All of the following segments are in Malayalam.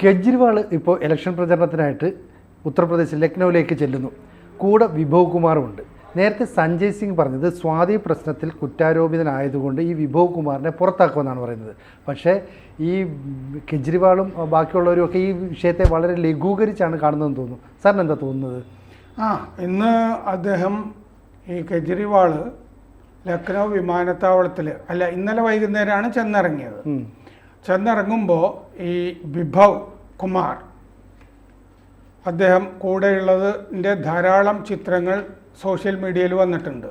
കെജ്രിവാൾ ഇപ്പോൾ ഇലക്ഷൻ പ്രചരണത്തിനായിട്ട് ഉത്തർപ്രദേശ് ലക്നൌവിലേക്ക് ചെല്ലുന്നു. കൂടെ വിഭവ് കുമാറുമുണ്ട്. നേരത്തെ സഞ്ജയ് സിംഗ് പറഞ്ഞത് സ്വാതി പ്രശ്നത്തിൽ കുറ്റാരോപിതനായതുകൊണ്ട് ഈ വിഭവ് കുമാറിനെ പുറത്താക്കുമെന്നാണ് പറയുന്നത്. പക്ഷേ ഈ കെജ്രിവാളും ബാക്കിയുള്ളവരും ഒക്കെ ഈ വിഷയത്തെ വളരെ ലഘൂകരിച്ചാണ് കാണുന്നതെന്ന് തോന്നുന്നു. സാറിന് എന്താ തോന്നുന്നത്? ആ ഇന്ന് അദ്ദേഹം ഈ കെജ്രിവാൾ ലക്നൗ വിമാനത്താവളത്തിൽ അല്ല ഇന്നലെ വൈകുന്നേരമാണ് ചെന്നിറങ്ങിയത്. ചെന്നിറങ്ങുമ്പോൾ ഈ വിഭവ് കുമാർ. അദ്ദേഹം കൂടെയുള്ളതിന്റെ ധാരാളം ചിത്രങ്ങൾ സോഷ്യൽ മീഡിയയിൽ വന്നിട്ടുണ്ട്.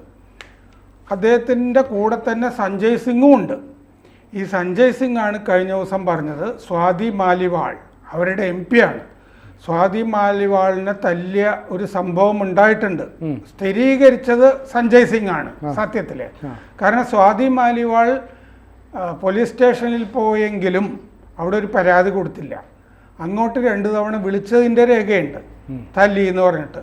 അദ്ദേഹത്തിന്റെ കൂടെ തന്നെ സഞ്ജയ് സിംഗും ഉണ്ട്. ഈ സഞ്ജയ് സിംഗ് ആണ് കഴിഞ്ഞ ദിവസം പറഞ്ഞത് സ്വാതി മാലിവാൾ അവരുടെ എം പി ആണ്. സ്വാതി മാലിവാളിനെ തല്ലിയ ഒരു സംഭവം ഉണ്ടായിട്ടുണ്ട്. സ്ഥിരീകരിച്ചത് സഞ്ജയ് സിംഗ് ആണ് സത്യത്തിലെ. കാരണം സ്വാതി മാലിവാൾ പോലീസ് സ്റ്റേഷനിൽ പോയെങ്കിലും അവിടെ ഒരു പരാതി കൊടുത്തില്ല. അങ്ങോട്ട് രണ്ടു തവണ വിളിച്ചതിന്റെ രേഖയുണ്ട്. തല്ലി എന്ന് പറഞ്ഞിട്ട്.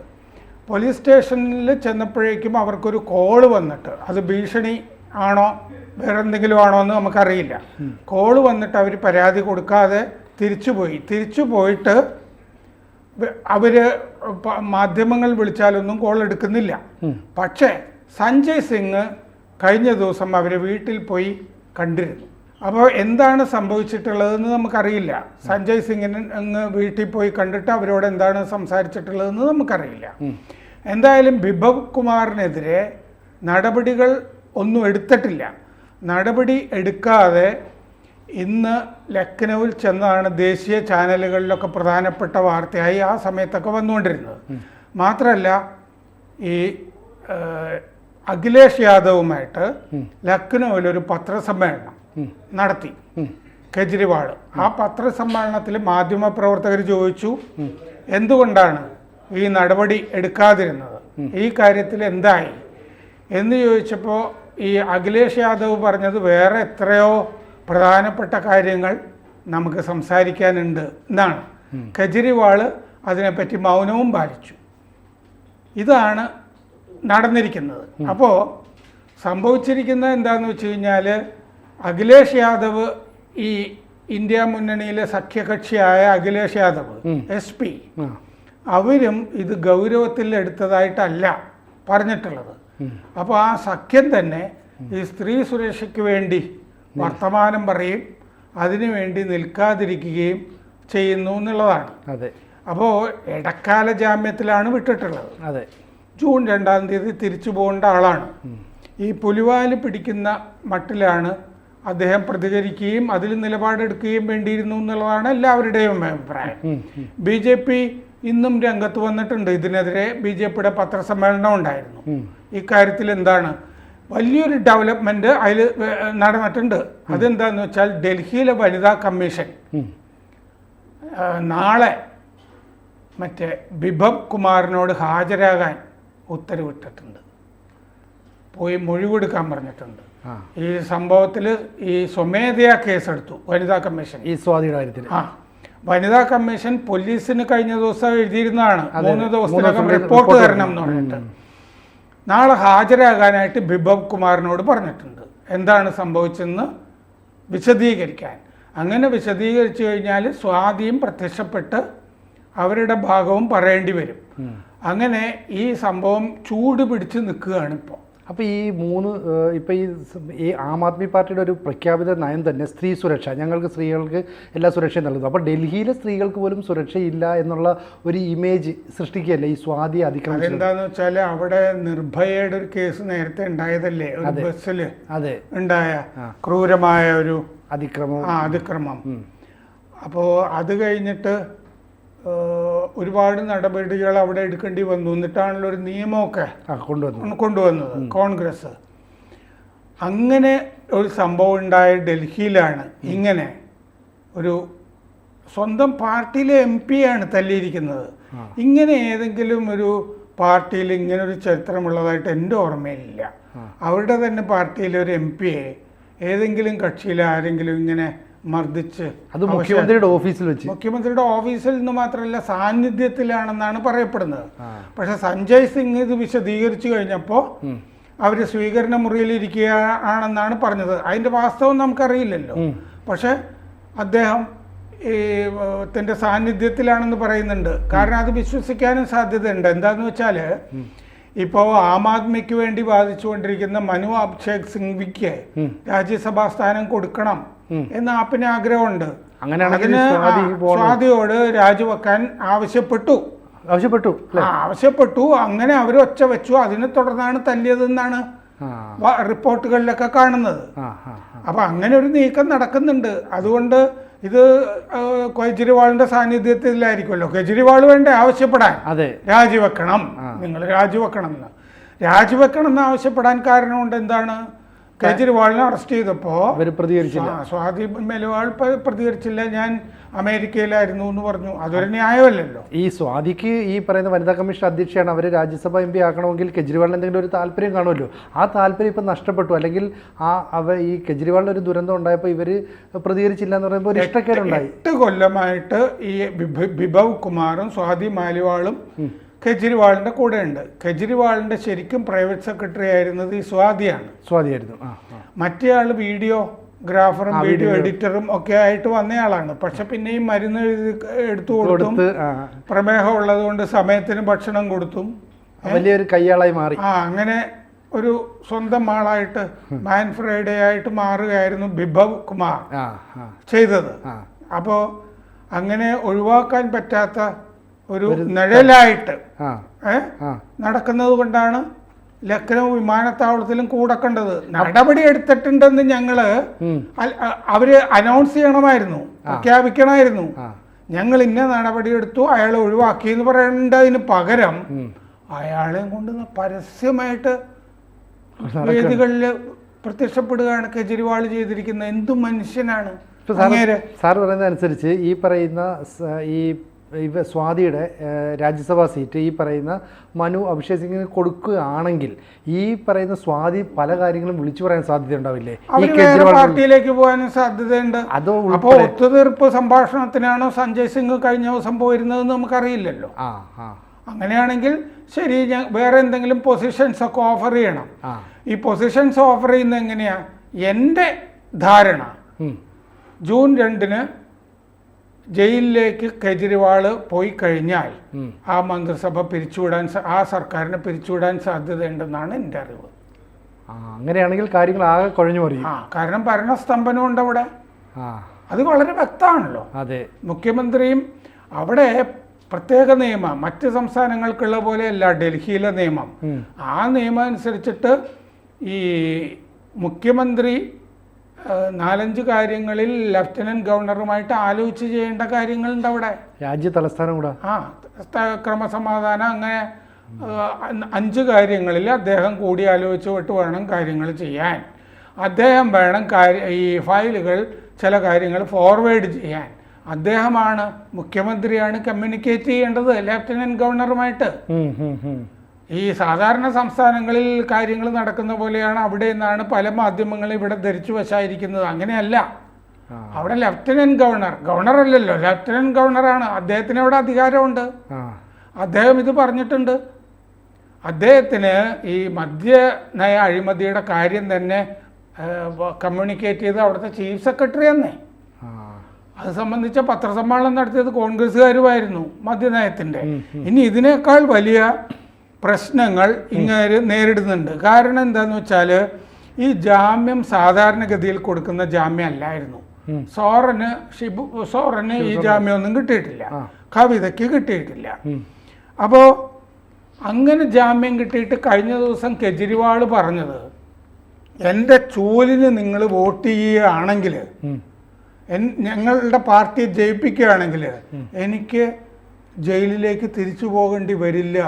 പോലീസ് സ്റ്റേഷനിൽ ചെന്നപ്പോഴേക്കും അവർക്കൊരു കോൾ വന്നിട്ട്. അത് ഭീഷണി ആണോ വേറെ എന്തെങ്കിലും ആണോ എന്ന് നമുക്കറിയില്ല. കോൾ വന്നിട്ട് അവർ പരാതി കൊടുക്കാതെ തിരിച്ചുപോയി തിരിച്ചു പോയിട്ട് അവർ മാധ്യമങ്ങൾ വിളിച്ചാലൊന്നും കോൾ എടുക്കുന്നില്ല. പക്ഷേ സഞ്ജയ് സിംഗ് കഴിഞ്ഞ ദിവസം അവരെ വീട്ടിൽ പോയി കണ്ടിരുന്നു. അപ്പോൾ എന്താണ് സംഭവിച്ചിട്ടുള്ളതെന്ന് നമുക്കറിയില്ല. സഞ്ജയ് സിംഗിന് അങ്ങ് വീട്ടിൽ പോയി കണ്ടിട്ട് അവരോട് എന്താണ് സംസാരിച്ചിട്ടുള്ളതെന്ന് നമുക്കറിയില്ല. എന്തായാലും ബിഭവ് കുമാറിനെതിരെ നടപടികൾ ഒന്നും എടുത്തിട്ടില്ല. നടപടി എടുക്കാതെ ഇന്ന് ലക്നൌവിൽ ചെന്നതാണ് ദേശീയ ചാനലുകളിലൊക്കെ പ്രധാനപ്പെട്ട വാർത്തയായി ആ സമയത്തൊക്കെ വന്നുകൊണ്ടിരുന്നത്. മാത്രമല്ല ഈ അഖിലേഷ് യാദവുമായിട്ട് ലക്നൌവിൽ ഒരു പത്രസമ്മേളനം നടത്തി. കെജ്രിവാൾ. ആ പത്രസമ്മേളനത്തിൽ മാധ്യമപ്രവർത്തകർ ചോദിച്ചു എന്തുകൊണ്ടാണ് ഈ നടപടി എടുക്കാതിരുന്നത്? ഈ കാര്യത്തിൽ എന്തായി? എന്ന് ചോദിച്ചപ്പോൾ ഈ അഖിലേഷ് യാദവ് പറഞ്ഞത് വേറെ എത്രയോ പ്രധാനപ്പെട്ട കാര്യങ്ങൾ നമുക്ക് സംസാരിക്കാനുണ്ട് എന്നാണ്. കെജ്രിവാൾ അതിനെപ്പറ്റി മൗനവും പാലിച്ചു. ഇതാണ് നടന്നിരിക്കുന്നത്. അപ്പോൾ സംഭവിച്ചിരിക്കുന്നത് എന്താണെന്ന് വെച്ച് കഴിഞ്ഞാൽ അഖിലേഷ് യാദവ് ഈ ഇന്ത്യ മുന്നണിയിലെ സഖ്യകക്ഷിയായ അഖിലേഷ് യാദവ് എസ് പി അവരും ഇത് ഗൗരവത്തിൽ എടുത്തതായിട്ടല്ല പറഞ്ഞിട്ടുള്ളത്. അപ്പോൾ ആ സഖ്യം തന്നെ ഈ സ്ത്രീ സുരക്ഷയ്ക്ക് വേണ്ടി വർത്തമാനം പറയും അതിനു വേണ്ടി നിൽക്കാതിരിക്കുകയും ചെയ്യുന്നു എന്നുള്ളതാണ്. അതെ. അപ്പോൾ ഇടക്കാല ജാമ്യത്തിലാണ് വിട്ടിട്ടുള്ളത്. അതെ. ജൂൺ രണ്ടാം തീയതി തിരിച്ചു പോകേണ്ട ആളാണ്. ഈ പുലിവാൽ പിടിക്കുന്ന മട്ടിലാണ് അദ്ദേഹം പ്രതികരിക്കുകയും അതിൽ നിലപാടെടുക്കുകയും വേണ്ടിയിരുന്നു എന്നുള്ളതാണ് എല്ലാവരുടെയും അഭിപ്രായം. ബി ജെ പി ഇന്നും രംഗത്ത് വന്നിട്ടുണ്ട്. ഇതിനെതിരെ ബി ജെ പിയുടെ പത്രസമ്മേളനം ഉണ്ടായിരുന്നു. ഇക്കാര്യത്തിൽ എന്താണ്? വലിയൊരു ഡെവലപ്മെന്റ് അതിൽ നടന്നിട്ടുണ്ട്. അതെന്താന്ന് വെച്ചാൽ ഡൽഹിയിലെ വനിതാ കമ്മീഷൻ നാളെ മറ്റേ ബിഭവ് കുമാറിനോട് ഹാജരാകാൻ ഉത്തരവിട്ടിട്ടുണ്ട്. പോയി മൊഴി കൊടുക്കാൻ പറഞ്ഞിട്ടുണ്ട്. ഈ സംഭവത്തിൽ ഈ സ്വമേധയാ കേസെടുത്തു വനിതാ കമ്മീഷൻ. ഈ സ്വാതിയുടെ കാര്യത്തിൽ ആ. വനിതാ കമ്മീഷൻ പോലീസിന് കഴിഞ്ഞ ദിവസം എഴുതിയിരുന്നതാണ്. മൂന്ന് ദിവസത്തിനകം ദിവസം റിപ്പോർട്ട് തരണം എന്ന് പറഞ്ഞിട്ട്. നാളെ ഹാജരാകാനായിട്ട് ബിഭവ് കുമാറിനോട് പറഞ്ഞിട്ടുണ്ട്. എന്താണ് സംഭവിച്ചെന്ന് വിശദീകരിക്കാൻ. അങ്ങനെ വിശദീകരിച്ചു കഴിഞ്ഞാൽ സ്വാതിയും പ്രത്യക്ഷപ്പെട്ട് അവരുടെ ഭാഗവും പറയേണ്ടി വരും. അങ്ങനെ ഈ സംഭവം ചൂട് പിടിച്ച് നിൽക്കുകയാണ് ഇപ്പോൾ. അപ്പോൾ ഈ മൂന്ന് ഇപ്പോൾ ഇപ്പൊ ഈ ഈ ആം ആദ്മി പാർട്ടിയുടെ ഒരു പ്രഖ്യാപിത നയം തന്നെ സ്ത്രീ സുരക്ഷ ഞങ്ങൾക്ക് സ്ത്രീകൾക്ക് എല്ലാ സുരക്ഷയും നൽകുന്നു. അപ്പോൾ ഡൽഹിയിലെ സ്ത്രീകൾക്ക് പോലും സുരക്ഷയില്ല എന്നുള്ള ഒരു ഇമേജ് സൃഷ്ടിക്കുകയല്ലേ ഈ സ്വാതി അതിക്രമം എന്താന്ന് വെച്ചാൽ അവിടെ നിർഭയയുടെ ഒരു കേസ് നേരത്തെ ഉണ്ടായതല്ലേ? ഒരു ബസ്സിൽ അതെ. ഉണ്ടായ ക്രൂരമായ ഒരു അതിക്രമം. ആ അതിക്രമം. അപ്പോൾ അത് കഴിഞ്ഞിട്ട് ഒരുപാട് നടപടികൾ അവിടെ എടുക്കേണ്ടി വന്നു. എന്നിട്ടാണല്ലോ ഒരു നിയമമൊക്കെ കൊണ്ടുവന്നു കൊണ്ടുവന്നത്. കോൺഗ്രസ്. അങ്ങനെ ഒരു സംഭവം ഉണ്ടായ ഡൽഹിയിലാണ് ഇങ്ങനെ ഒരു സ്വന്തം പാർട്ടിയിലെ എം ആണ് തല്ലിയിരിക്കുന്നത്. ഇങ്ങനെ ഏതെങ്കിലും ഒരു പാർട്ടിയിൽ ഇങ്ങനെ ഒരു ചരിത്രമുള്ളതായിട്ട് എന്റെ ഓർമ്മയില്ല അവരുടെ തന്നെ പാർട്ടിയിലെ ഒരു എം പിയെ ഏതെങ്കിലും കക്ഷിയിൽ ആരെങ്കിലും ഇങ്ങനെ മർദ്ദിച്ച് അത് മുഖ്യമന്ത്രിയുടെ ഓഫീസിൽ വെച്ച്. മുഖ്യമന്ത്രിയുടെ ഓഫീസിൽ നിന്ന് മാത്രമല്ല സാന്നിധ്യത്തിലാണെന്നാണ് പറയപ്പെടുന്നത്. പക്ഷെ സഞ്ജയ് സിംഗ് ഇത് വിശദീകരിച്ചു കഴിഞ്ഞപ്പോൾ അവർ സ്വീകരണ മുറിയിൽ ഇരിക്കുകയാണെന്നാണ് പറഞ്ഞത്. അതിന്റെ വാസ്തവം നമുക്കറിയില്ലല്ലോ. പക്ഷെ അദ്ദേഹം ഈ തന്റെ സാന്നിധ്യത്തിലാണെന്ന് പറയുന്നുണ്ട്. കാരണം അത് വിശ്വസിക്കാനും സാധ്യതയുണ്ട്. എന്താന്ന് വെച്ചാൽ ഇപ്പോൾ ആം ആദ്മിക്ക് വേണ്ടി വാദിച്ചുകൊണ്ടിരിക്കുന്ന മനു അഭിഷേക് സിംഗ്വിക്ക് രാജ്യസഭാ സ്ഥാനം കൊടുക്കണം എന്ന് ആപ്പിന് ആഗ്രഹമുണ്ട്. അതിന്. സ്വാതിയോട് രാജിവെക്കാൻ ആവശ്യപ്പെട്ടു. ആവശ്യപ്പെട്ടു ആവശ്യപ്പെട്ടു. അങ്ങനെ അവർ ഒച്ച വെച്ചു. അതിനെ തുടർന്നാണ് തല്ലിയതെന്നാണ് റിപ്പോർട്ടുകളിലൊക്കെ കാണുന്നത്. അപ്പൊ അങ്ങനെ ഒരു നീക്കം നടക്കുന്നുണ്ട്. അതുകൊണ്ട് ഇത് കെജ്രിവാളിന്റെ സാന്നിധ്യത്തിലായിരിക്കുമല്ലോ. കെജ്രിവാൾ വേണ്ട ആവശ്യപ്പെടാൻ? രാജിവെക്കണം. നിങ്ങൾ രാജിവെക്കണം എന്ന് രാജിവെക്കണം എന്ന് ആവശ്യപ്പെടാൻ കാരണമുണ്ട് എന്താണ്? കേജ്രിവാളിനെ അറസ്റ്റ് ചെയ്തപ്പോൾ അവർ പ്രതികരിച്ചില്ല. ആ, സ്വാതി മെലുവാൾ പ്രതികരിച്ചില്ല. ഞാൻ അമേരിക്കയിലായിരുന്നു എന്ന് പറഞ്ഞു. അതൊരു ന്യായമല്ലല്ലോ. ഈ സ്വാതിക്ക് ഈ പറയുന്ന വനിതാ കമ്മീഷൻ അധ്യക്ഷയാണ് അവർ രാജ്യസഭ എം പി ആക്കണമെങ്കിൽ കെജ്രിവാളിന് എന്തെങ്കിലും ഒരു താല്പര്യം കാണുമല്ലോ. ആ താല്പര്യം ഇപ്പം നഷ്ടപ്പെട്ടു. അല്ലെങ്കിൽ ആ അവ ഈ കെജ്രിവാളിന് ഒരു ദുരന്തം ഉണ്ടായപ്പോൾ ഇവർ പ്രതികരിച്ചില്ല എന്ന് പറയുമ്പോൾ ഒരു ഇഷ്ടക്കേടുണ്ടായി. എട്ട് കൊല്ലമായിട്ട് ഈ ബിഭ- ബിഭവ് കുമാറും സ്വാതി മാലിവാളും കെജ്രിവാളിന്റെ കൂടെ ഉണ്ട് കെജ്രിവാളിന്റെ ശരിക്കും പ്രൈവറ്റ് സെക്രട്ടറി ആയിരുന്നത് ഈ സ്വാതിയാണ്. സ്വാതിയായിരുന്നു ആ ആ. മറ്റേ ആൾ വീഡിയോ ഗ്രാഫറും വീഡിയോ എഡിറ്ററും ഒക്കെ ആയിട്ട് വന്നയാളാണ് പക്ഷെ പിന്നെയും മരുന്ന് എഴുതി എടുത്തു കൊടുത്തും പ്രമേഹം ഉള്ളതുകൊണ്ട് സമയത്തിന് ഭക്ഷണം കൊടുത്തും വലിയൊരു കയ്യാളായി മാറി. ആ അങ്ങനെ ഒരു സ്വന്തം ആളായിട്ട് മാൻ ഫ്രൈഡേ ആയിട്ട് മാറുകയായിരുന്നു ബിഭവ് കുമാർ ചെയ്തത്. അപ്പോൾ അങ്ങനെ ഒഴിവാക്കാൻ പറ്റാത്ത ഒരു നിഴലായിട്ട് നടക്കുന്നത് കൊണ്ടാണ് ലക്നൗ വിമാനത്താവളത്തിലും കൂടെ കണ്ടത് നടപടി എടുത്തിട്ടുണ്ടെന്ന് ഞങ്ങൾ. അവർ അനൗൺസ് ചെയ്യണമായിരുന്നു. പ്രഖ്യാപിക്കണമായിരുന്നു. ഞങ്ങൾ ഇന്ന നടപടി എടുത്തു അയാളെ ഒഴിവാക്കി എന്ന് പറയേണ്ടതിന് പകരം അയാളെ കൊണ്ട് പരസ്യമായിട്ട് വേദികളിൽ പ്രത്യക്ഷപ്പെടുകയാണ് കെജ്രിവാൾ ചെയ്തിരിക്കുന്നത്. എന്തു മനുഷ്യനാണ് സാർ പറയുന്നതനുസരിച്ച് ഈ പറയുന്ന ഈ ഇവ സ്വാതിയുടെ രാജ്യസഭാ സീറ്റ് ഈ പറയുന്ന മനു അഭിഷേക് സിംഗിന് കൊടുക്കുകയാണെങ്കിൽ ഈ പറയുന്ന സ്വാതി പല കാര്യങ്ങളും വിളിച്ചു പറയാൻ സാധ്യത ഉണ്ടാവില്ലേ പാർട്ടിയിലേക്ക് പോകാനും സാധ്യതയുണ്ട്. അതോ അപ്പോൾ ഒത്തുതീർപ്പ് സംഭാഷണത്തിനാണോ സഞ്ജയ് സിംഗ് കഴിഞ്ഞ ദിവസം പോയിരുന്നതെന്ന് നമുക്കറിയില്ലല്ലോ. ആ ആ. അങ്ങനെയാണെങ്കിൽ ശരി ഞാൻ വേറെ എന്തെങ്കിലും പൊസിഷൻസ് ഒക്കെ ഓഫർ ചെയ്യണം. ഈ പൊസിഷൻസ് ഓഫർ ചെയ്യുന്നത് എങ്ങനെയാ? എന്റെ ധാരണ. ജൂൺ രണ്ടിന് ജയിലിലേക്ക് കെജ്രിവാൾ പോയി കഴിഞ്ഞാൽ ആ മന്ത്രിസഭ പിരിച്ചുവിടാൻ ആ സർക്കാരിനെ പിരിച്ചുവിടാൻ സാധ്യതയുണ്ടെന്നാണ് എന്റെ അറിവ്. അങ്ങനെയാണെങ്കിൽ കാര്യങ്ങൾ ആകെ കുഴഞ്ഞു പറയും ആ കാരണം ഭരണസ്തംഭനമുണ്ട് അവിടെ. ആ. അത് വളരെ വ്യക്തമാണല്ലോ. അതെ. മുഖ്യമന്ത്രിയും അവിടെ പ്രത്യേക നിയമം മറ്റ് സംസ്ഥാനങ്ങൾക്കുള്ള പോലെയല്ല ഡൽഹിയിലെ നിയമം. ആ നിയമം അനുസരിച്ചിട്ട് ഈ മുഖ്യമന്ത്രി നാലഞ്ച് കാര്യങ്ങളിൽ ലഫ്റ്റനന്റ് ഗവർണറുമായിട്ട് ആലോചിച്ച് ചെയ്യേണ്ട കാര്യങ്ങളുണ്ട് അവിടെ. രാജ്യ തലസ്ഥാനം കൂടെ. ആ ക്രമസമാധാനം അങ്ങനെ അഞ്ച് കാര്യങ്ങളിൽ അദ്ദേഹം കൂടി ആലോചിച്ചുവിട്ട് വേണം കാര്യങ്ങൾ ചെയ്യാൻ. അദ്ദേഹം വേണം കാര്യ ഈ ഫയലുകൾ ചില കാര്യങ്ങൾ ഫോർവേഡ് ചെയ്യാൻ. അദ്ദേഹമാണ് മുഖ്യമന്ത്രിയാണ് കമ്മ്യൂണിക്കേറ്റ് ചെയ്യേണ്ടത് ലഫ്റ്റനന്റ് ഗവർണറുമായിട്ട്. ഈ സാധാരണ സംസ്ഥാനങ്ങളിൽ കാര്യങ്ങൾ നടക്കുന്ന പോലെയാണ് അവിടെ നിന്നാണ് പല മാധ്യമങ്ങളും ഇവിടെ ധരിച്ചു വശായിരിക്കുന്നത്. അങ്ങനെയല്ല. അവിടെ ലഫ്റ്റനന്റ് ഗവർണർ ഗവർണർ അല്ലല്ലോ ലഫ്റ്റനന്റ് ഗവർണറാണ്. അദ്ദേഹത്തിന് അവിടെ അധികാരമുണ്ട്. അദ്ദേഹം ഇത് പറഞ്ഞിട്ടുണ്ട്. അദ്ദേഹത്തിന് ഈ മദ്യ നയ അഴിമതിയുടെ കാര്യം തന്നെ കമ്മ്യൂണിക്കേറ്റ് ചെയ്ത് അവിടുത്തെ ചീഫ് സെക്രട്ടറി തന്നെ അത് സംബന്ധിച്ച പത്രസമ്മേളനം നടത്തിയത് കോൺഗ്രസ്സുകാരുമായിരുന്നു മദ്യനയത്തിന്റെ ഇനി ഇതിനേക്കാൾ വലിയ പ്രശ്നങ്ങൾ ഇങ്ങനെ നേരിടുന്നുണ്ട്. കാരണം എന്താന്ന് വെച്ചാൽ ഈ ജാമ്യം സാധാരണഗതിയിൽ കൊടുക്കുന്ന ജാമ്യം അല്ലായിരുന്നു. സോറന് ഷിബു സോറന് ഈ ജാമ്യമൊന്നും കിട്ടിയിട്ടില്ല. കവിതയ്ക്ക് കിട്ടിയിട്ടില്ല. അപ്പോൾ അങ്ങനെ ജാമ്യം കിട്ടിയിട്ട് കഴിഞ്ഞ ദിവസം കെജ്രിവാൾ പറഞ്ഞത് എന്റെ ചൂലിന് നിങ്ങൾ വോട്ട് ചെയ്യുകയാണെങ്കിൽ ഞങ്ങളുടെ പാർട്ടിയെ ജയിപ്പിക്കുകയാണെങ്കിൽ എനിക്ക് ജയിലിലേക്ക് തിരിച്ചു പോകേണ്ടി വരില്ല.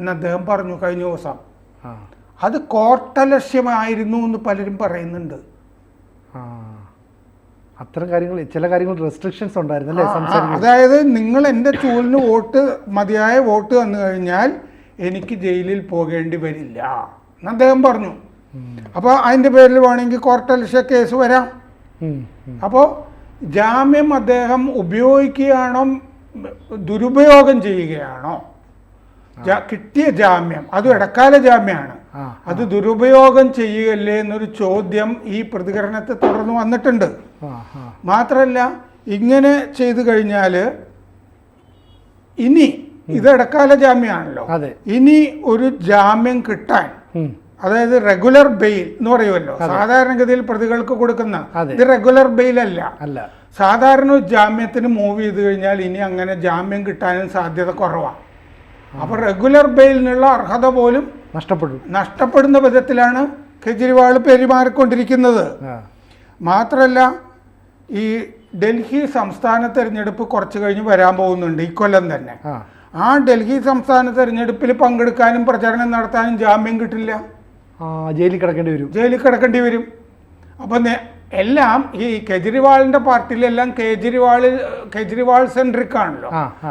എന്ന് അദ്ദേഹം പറഞ്ഞു കഴിഞ്ഞ ദിവസം. അത് കോട്ടലക്ഷ്യമായിരുന്നു എന്ന് പലരും പറയുന്നുണ്ട്. അത്തരം കാര്യങ്ങൾ ചില കാര്യങ്ങൾ റെസ്ട്രിക്ഷൻസ് ഉണ്ടായിരുന്നു അല്ലേ അതായത് നിങ്ങൾ എന്റെ ചൂലിന് വോട്ട് മതിയായ വോട്ട് വന്നു കഴിഞ്ഞാൽ എനിക്ക് ജയിലിൽ പോകേണ്ടി വരില്ല എന്ന് അദ്ദേഹം പറഞ്ഞു. അപ്പോൾ അതിന്റെ പേരിൽ വേണമെങ്കിൽ കോർട്ടലക്ഷ്യ കേസ് വരാം. അപ്പോൾ ജാമ്യം അദ്ദേഹം ഉപയോഗിക്കുകയാണോ ദുരുപയോഗം ചെയ്യുകയാണോ? കിട്ടിയ ജാമ്യം. അത് ഇടക്കാല ജാമ്യമാണ് അത് ദുരുപയോഗം ചെയ്യുകയല്ലേ എന്നൊരു ചോദ്യം ഈ പ്രതികരണത്തെ തുടർന്ന് വന്നിട്ടുണ്ട്. മാത്രമല്ല ഇങ്ങനെ ചെയ്തു കഴിഞ്ഞാൽ ഇനി ഇത് ഇടക്കാല ജാമ്യമാണല്ലോ. ഇനി ഒരു ജാമ്യം കിട്ടാൻ അതായത് റെഗുലർ ബെയിൽ എന്ന് പറയുമല്ലോ. സാധാരണഗതിയിൽ പ്രതികൾക്ക് കൊടുക്കുന്ന ഇത് റെഗുലർ ബെയിൽ അല്ല. സാധാരണ ജാമ്യത്തിന് മൂവ് ചെയ്ത് കഴിഞ്ഞാൽ ഇനി അങ്ങനെ ജാമ്യം കിട്ടാനും സാധ്യത കുറവാണ് അപ്പോൾ റെഗുലർ ബെയിലിനുള്ള അർഹത പോലും നഷ്ടപ്പെടും നഷ്ടപ്പെടുന്ന വിധത്തിലാണ് കെജ്രിവാൾ പെരുമാറിക്കൊണ്ടിരിക്കുന്നത്. മാത്രമല്ല ഈ ഡൽഹി സംസ്ഥാന തെരഞ്ഞെടുപ്പ് കുറച്ച് കഴിഞ്ഞ് വരാൻ പോകുന്നുണ്ട് ഈ കൊല്ലം തന്നെ. ആ. ആ ഡൽഹി സംസ്ഥാന തെരഞ്ഞെടുപ്പിൽ പങ്കെടുക്കാനും പ്രചരണം നടത്താനും ജാമ്യം കിട്ടില്ല. ജയിലിൽ കിടക്കേണ്ടി വരും. ജയിലിൽ കിടക്കേണ്ടി വരും. അപ്പം എല്ലാം ഈ കെജ്രിവാളിന്റെ പാർട്ടിയിലെല്ലാം കേജ്രിവാൾ കേജ്രിവാൾ സെൻട്രിക് ആണല്ലോ.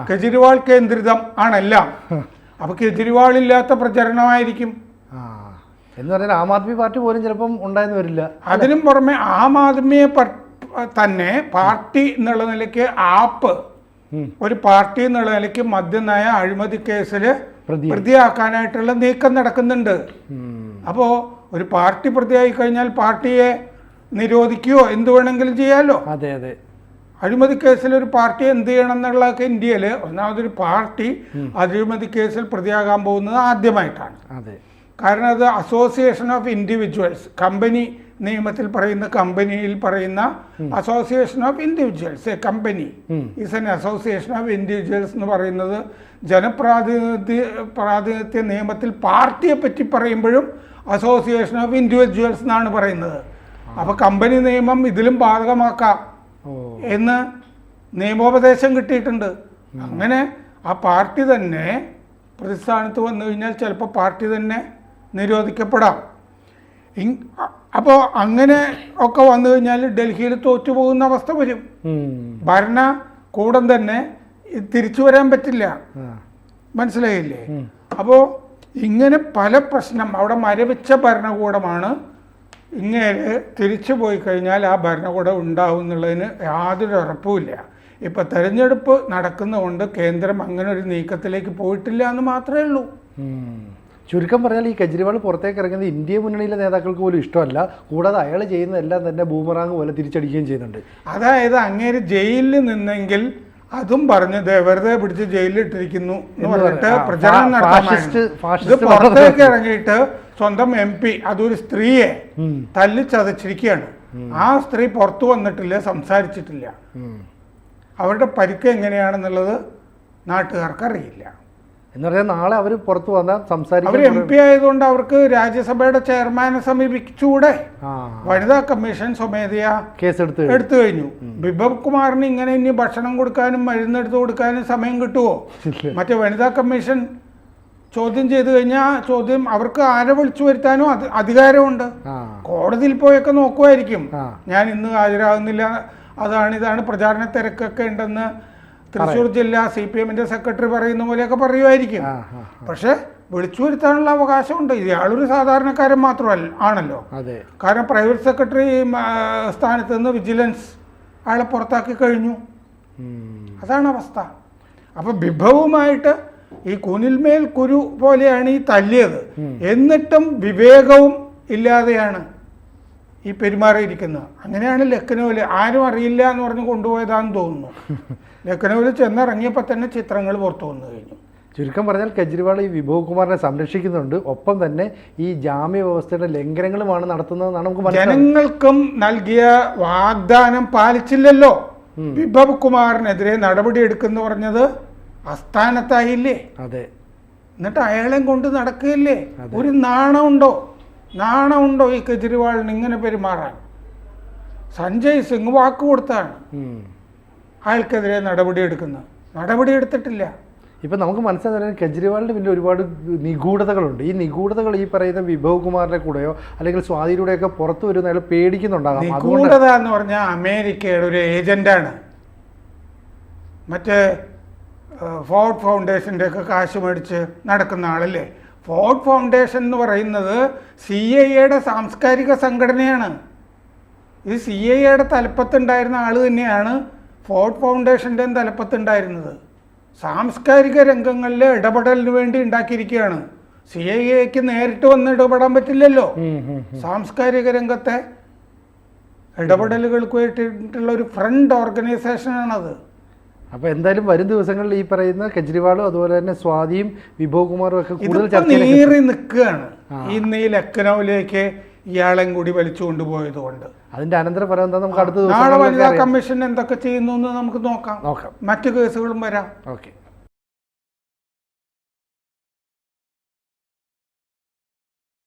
കെജ്രിവാൾ കേന്ദ്രിതം ആണെല്ലാം. അപ്പൊ കെജ്രിവാൾ ഇല്ലാത്ത പ്രചരണമായിരിക്കും. എന്ന് പറഞ്ഞാൽ ആം ആദ്മി പാർട്ടി പോലും ചിലപ്പം ഉണ്ടായെന്ന് വരില്ല. അതിനും പുറമെ ആം ആദ്മിയെ തന്നെ പാർട്ടി എന്നുള്ള നിലയ്ക്ക് ആപ്പ് ഒരു പാർട്ടി എന്നുള്ള നിലയ്ക്ക് മദ്യനയ അഴിമതി കേസിൽ പ്രതി പ്രതിയാക്കാനായിട്ടുള്ള നീക്കം നടക്കുന്നുണ്ട്. അപ്പോ അപ്പോൾ ഒരു പാർട്ടി പ്രതിയായി കഴിഞ്ഞാൽ പാർട്ടിയെ നിരോധിക്കുകയോ എന്ത് വേണമെങ്കിലും ചെയ്യാമല്ലോ അതെ അതെ. അഴിമതി കേസിൽ ഒരു പാർട്ടി എന്ത് ചെയ്യണം എന്നുള്ളതൊക്കെ ഇന്ത്യയിൽ ഒന്നാമതൊരു പാർട്ടി അഴിമതി കേസിൽ പ്രതിയാകാൻ പോകുന്നത് ആദ്യമായിട്ടാണ്. അതെ. കാരണം അത് അസോസിയേഷൻ ഓഫ് ഇൻഡിവിജ്വൽസ് കമ്പനി നിയമത്തിൽ പറയുന്ന കമ്പനിയിൽ പറയുന്ന association of individuals a company. Is an association of individuals എന്ന് പറയുന്നത് ജനപ്രാതിനിധ്യ പ്രാതിനിധ്യ നിയമത്തിൽ പാർട്ടിയെ പറ്റി പറയുമ്പോഴും അസോസിയേഷൻ ഓഫ് ഇൻഡിവിജ്വൽസ് എന്നാണ് പറയുന്നത്. അപ്പോൾ കമ്പനി നിയമം ഇതിലും ബാധകമാക്കാം എന്ന് നിയമോപദേശം കിട്ടിയിട്ടുണ്ട്. അങ്ങനെ ആ പാർട്ടി തന്നെ പ്രതിസ്ഥാനത്ത് വന്നു കഴിഞ്ഞാൽ ചിലപ്പോൾ പാർട്ടി തന്നെ നിരോധിക്കപ്പെടാം. അപ്പോൾ അങ്ങനെ ഒക്കെ വന്നു കഴിഞ്ഞാൽ ഡൽഹിയിൽ തോറ്റു പോകുന്ന അവസ്ഥ വരും. ഭരണ കൂടം തന്നെ തിരിച്ചു വരാൻ പറ്റില്ല. മനസ്സിലായില്ലേ. അപ്പോൾ ഇങ്ങനെ പല പ്രശ്നം അവിടെ മരവിച്ച ഭരണകൂടമാണ് ഇങ്ങനെ തിരിച്ചു പോയി കഴിഞ്ഞാൽ ആ ഭരണകൂടം ഉണ്ടാവും എന്നുള്ളതിന് യാതൊരു ഉറപ്പുമില്ല. ഇപ്പം തെരഞ്ഞെടുപ്പ് നടക്കുന്നതുകൊണ്ട് കേന്ദ്രം അങ്ങനെ ഒരു നീക്കത്തിലേക്ക് പോയിട്ടില്ല എന്ന് മാത്രമേ ഉള്ളൂ. ചുരുക്കം പറഞ്ഞാൽ ഈ കെജ്രിവാൾ പുറത്തേക്ക് ഇറങ്ങുന്നത് ഇന്ത്യ മുന്നണിയിലെ നേതാക്കൾക്ക് പോലും ഇഷ്ടമല്ല. കൂടാതെ അയാൾ ചെയ്യുന്നതെല്ലാം തന്നെ ബൂമറാങ് പോലെ തിരിച്ചടിക്കുകയും ചെയ്യുന്നുണ്ട്. അതായത് അങ്ങേര് ജയിലിൽ നിന്നെങ്കിൽ അതും പറഞ്ഞ് വെറുതെ പിടിച്ച് ജയിലിൽ ഇട്ടിരിക്കുന്നു എന്ന് പറഞ്ഞിട്ട് പ്രചാരണം നടത്താൻ പുറത്തേക്ക് ഇറങ്ങിയിട്ട് സ്വന്തം എം പി അതൊരു സ്ത്രീയെ തല്ലിച്ചതച്ചിരിക്കുകയാണ് ആ സ്ത്രീ പുറത്തു വന്നിട്ടില്ല സംസാരിച്ചിട്ടില്ല. അവരുടെ പരിക്ക് എങ്ങനെയാണെന്നുള്ളത് നാട്ടുകാർക്ക് അറിയില്ല. എന്ന് പറഞ്ഞാൽ നാളെ അവർ പുറത്ത് വന്നാൽ സംസാരിക്കും അവർ എം പി ആയതുകൊണ്ട് അവർക്ക് രാജ്യസഭയുടെ ചെയർമാനെ സമീപിച്ചുകൂടെ? വനിതാ കമ്മീഷൻ സ്വമേധയാ കേസെടുത്ത് എടുത്തു കഴിഞ്ഞു. ബിബബ് കുമാറിന് ഇങ്ങനെ ഇനി ഭക്ഷണം കൊടുക്കാനും മരുന്നെടുത്ത് കൊടുക്കാനും സമയം കിട്ടുമോ. മറ്റേ വനിതാ കമ്മീഷൻ ചോദ്യം ചെയ്തു കഴിഞ്ഞാൽ ചോദ്യം അവർക്ക് ആരെ വിളിച്ചു വരുത്താനോ അധികാരമുണ്ട്. കോടതിയിൽ പോയൊക്കെ നോക്കുമായിരിക്കും ഞാൻ ഇന്ന് ഹാജരാകുന്നില്ല. അതാണ് ഇതാണ് പ്രചാരണ തിരക്കൊക്കെ ഉണ്ടെന്ന് തൃശ്ശൂർ ജില്ലാ സി പി എമ്മിന്റെ സെക്രട്ടറി പറയുന്ന പോലെയൊക്കെ പറയുമായിരിക്കും പക്ഷെ വിളിച്ചു വരുത്താനുള്ള അവകാശമുണ്ട്. ഇയാളൊരു സാധാരണക്കാരൻ മാത്രമല്ല ആണല്ലോ. കാരണം പ്രൈവറ്റ് സെക്രട്ടറി സ്ഥാനത്ത് നിന്ന് വിജിലൻസ് അയാളെ പുറത്താക്കി കഴിഞ്ഞു. അതാണ് അവസ്ഥ. അപ്പോൾ വിഭവമായിട്ട് ഈ കുനിൽമേൽ കുരു പോലെയാണ് ഈ തല്ലിയത്. എന്നിട്ടും വിവേകവും ഇല്ലാതെയാണ് ഈ പെരുമാറിയിരിക്കുന്നത്. അങ്ങനെയാണ് ലക്നൗവിൽ ആരും അറിയില്ല എന്ന് പറഞ്ഞ് കൊണ്ടുപോയതാണെന്ന് തോന്നുന്നു. ലക്നൗവിൽ ചെന്നിറങ്ങിയപ്പോൾ തന്നെ ചിത്രങ്ങൾ പുറത്തു വന്നു കഴിഞ്ഞു. ചുരുക്കം പറഞ്ഞാൽ കെജ്രിവാൾ ഈ വിഭവ് കുമാറിനെ സംരക്ഷിക്കുന്നുണ്ട്. ഒപ്പം തന്നെ ഈ ജാമ്യ വ്യവസ്ഥയുടെ ലംഘനങ്ങളുമാണ് നടത്തുന്നതെന്നാണ് നമുക്ക് ജനങ്ങൾക്കും നൽകിയ വാഗ്ദാനം പാലിച്ചില്ലല്ലോ. വിഭവ് കുമാറിനെതിരെ നടപടി എടുക്കുന്നു പറഞ്ഞത് അസ്ഥാനത്തായില്ലേ അതെ. എന്നിട്ട് അയാളെയും കൊണ്ട് നടക്കുകയില്ലേ? ഒരു നാണമുണ്ടോ? നാണമുണ്ടോ ഈ കെജ്രിവാളിന് ഇങ്ങനെ പെരുമാറാൻ? സഞ്ജയ് സിംഗ് വാക്ക് കൊടുത്താണ്. അയാൾക്കെതിരെ നടപടി എടുക്കുന്നത്. നടപടി എടുത്തിട്ടില്ല. ഇപ്പം നമുക്ക് മനസ്സിലാക്കാൻ കെജ്രിവാളിന്റെ പിന്നെ ഒരുപാട് നിഗൂഢതകളുണ്ട്. ഈ നിഗൂഢതകൾ ഈ പറയുന്ന വിഭവ് കുമാറിന്റെ കൂടെയോ അല്ലെങ്കിൽ സ്വാതിയിലൂടെയൊക്കെ പുറത്തു വരുന്ന അയാൾ പേടിക്കുന്നുണ്ടാകാം. നിഗൂഢത എന്ന് പറഞ്ഞാൽ അമേരിക്കയുടെ ഒരു ഏജന്റാണ്. മറ്റേ ഫോർഡ് ഫൗണ്ടേഷന്റെ ഒക്കെ കാശ് മേടിച്ച് നടക്കുന്ന ആളല്ലേ? ഫോർഡ് ഫൗണ്ടേഷൻ എന്ന് പറയുന്നത് സി ഐ എയുടെ സാംസ്കാരിക സംഘടനയാണ്. ഇത് സി ഐ എയുടെ തലപ്പത്തുണ്ടായിരുന്ന ആൾ തന്നെയാണ് ഫോർഡ് ഫൗണ്ടേഷന്റെയും തലപ്പത്തുണ്ടായിരുന്നത്. സാംസ്കാരിക രംഗങ്ങളിലെ ഇടപെടലിന് വേണ്ടി ഉണ്ടാക്കിയിരിക്കുകയാണ്. സി ഐ എക്ക് നേരിട്ട് വന്ന് ഇടപെടാൻ പറ്റില്ലല്ലോ. സാംസ്കാരിക രംഗത്തെ ഇടപെടലുകൾക്ക് വേണ്ടിയിട്ടുള്ള ഒരു ഫ്രണ്ട് ഓർഗനൈസേഷനാണത്. അപ്പോൾ എന്തായാലും വരും ദിവസങ്ങളിൽ ഈ പറയുന്ന കെജ്രിവാളും അതുപോലെ തന്നെ സ്വാതിയും വിഭവ് കുമാറും ഒക്കെ കൂടുതൽ നീറി നിൽക്കുകയാണ്. ഇന്ന് ഈ ലക്നൌവിലേക്ക് ഇയാളെയും കൂടി വലിച്ചു കൊണ്ടുപോയത് കൊണ്ട് അതിന്റെ അനന്തരഫലം എന്താ നമുക്ക് അടുത്ത ദിവസം വനിതാ കമ്മീഷൻ എന്തൊക്കെ ചെയ്യുന്നു എന്ന് നമുക്ക് നോക്കാം. നോക്കാം. മറ്റു കേസുകളും വരാം. ഓക്കെ.